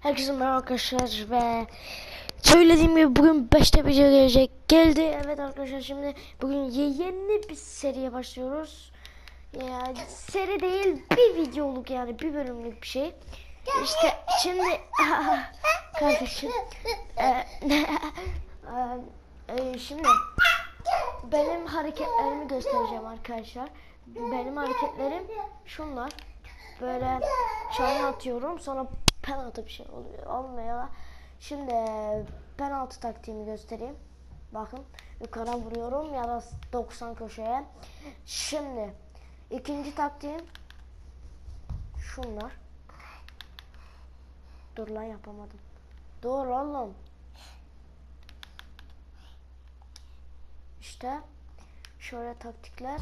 Herkese merhaba arkadaşlar ve söylediğim gibi bugün 5'te video gelecek. Geldi evet arkadaşlar şimdi bugün ye- yeni bir seriye başlıyoruz. Yani seri değil bir videoluk yani bir bölümlük bir şey. İşte şimdi kardeşim e, e, şimdi benim hareketlerimi göstereceğim arkadaşlar. Benim hareketlerim şunlar. Böyle çayını atıyorum sonra penaltı bir şey oluyor. Olmuyor. Şimdi penaltı taktiğimi göstereyim. Bakın yukarı vuruyorum ya da 90 köşeye. Şimdi ikinci taktiğim şunlar. Dur lan yapamadım. Dur oğlum. İşte şöyle taktikler.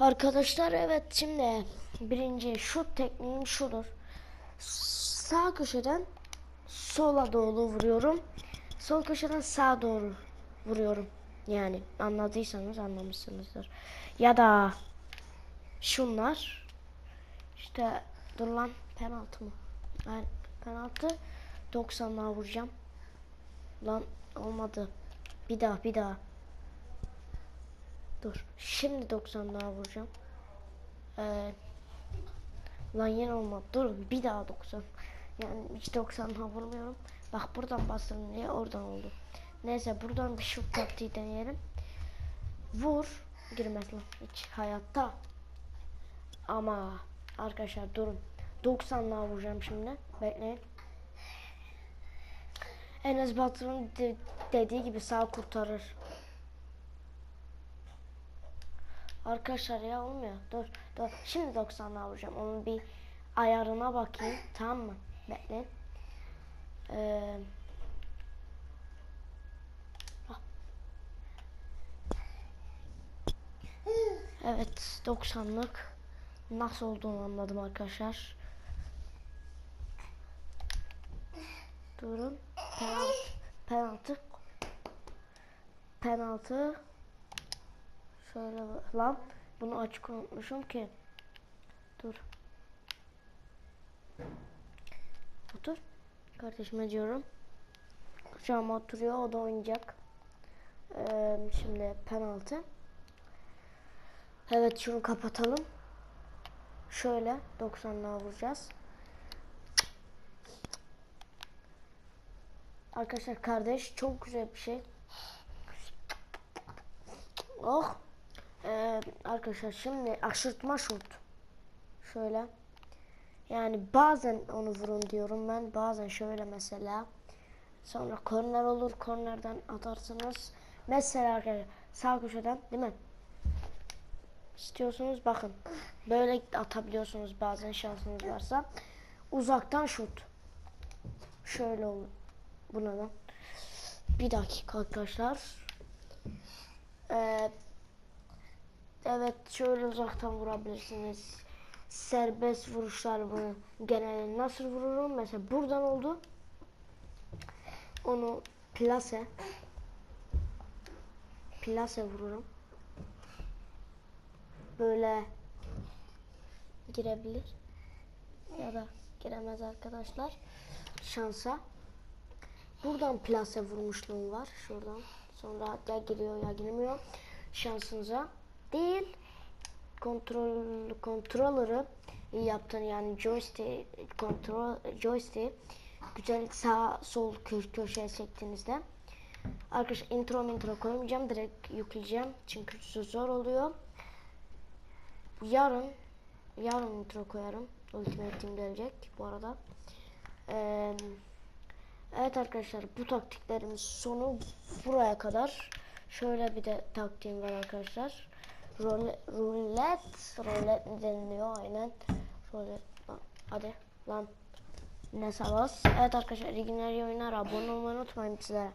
Arkadaşlar evet şimdi birinci şut tekniğim şudur. Sağ köşeden sola doğru vuruyorum. Sol köşeden sağa doğru vuruyorum. Yani anladıysanız anlamışsınızdır. Ya da şunlar işte dur lan penaltı mı? Yani penaltı 90'la vuracağım. Lan olmadı. Bir daha bir daha. Dur. Şimdi 90 daha vuracağım. Ee, lan yine olmadı. Dur bir daha 90. Yani hiç 90 daha vurmuyorum. Bak buradan bastım diye oradan oldu. Neyse buradan bir şut taktiği deneyelim. Vur. Girmez lan hiç hayatta. Ama arkadaşlar durun. 90 daha vuracağım şimdi. Bekleyin. Enes Batur'un de- dediği gibi sağ kurtarır. Arkadaşlar ya olmuyor. Dur dur. Şimdi 90'la vuracağım. Onun bir ayarına bakayım. Tamam mı? Bekleyin. Ee. Evet 90'lık nasıl olduğunu anladım arkadaşlar. Durun. Penaltı. Penaltı. Penaltı. Şöyle lan bunu açık unutmuşum ki. Dur. Otur. Kardeşime diyorum. Kucağıma oturuyor o da oynayacak. Ee, şimdi penaltı. Evet şunu kapatalım. Şöyle 90 daha vuracağız. Arkadaşlar kardeş çok güzel bir şey. Oh. Ee, arkadaşlar şimdi aşırtma şut. Şöyle. Yani bazen onu vurun diyorum ben. Bazen şöyle mesela. Sonra korner olur. Kornerden atarsınız. Mesela arkadaşlar sağ köşeden değil mi? İstiyorsunuz bakın. Böyle atabiliyorsunuz bazen şansınız varsa. Uzaktan şut. Şöyle olur. Buna da. Bir dakika arkadaşlar. Ee, evet şöyle uzaktan vurabilirsiniz. Serbest vuruşlar bunu genelde nasıl vururum? Mesela buradan oldu. Onu plase plase vururum. Böyle girebilir ya da giremez arkadaşlar. Şansa. Buradan plase vurmuşluğum var. Şuradan. Sonra ya giriyor ya girmiyor. Şansınıza. Değil. Kontrol kontrolörü yaptın yani joystick kontrol joystick güzel sağ sol kö köşeye çektiğinizde arkadaşlar intro intro koymayacağım direkt yükleyeceğim çünkü zor oluyor yarın yarın intro koyarım Ultimate Team gelecek bu arada Eee Evet arkadaşlar bu taktiklerimiz sonu buraya kadar. Şöyle bir de taktiğim var arkadaşlar. Roulette, roulette mi deniliyor aynen. Lan, hadi lan. Ne sabas. Evet arkadaşlar iyi günler iyi oyunlar. Abone olmayı unutmayın sizlere.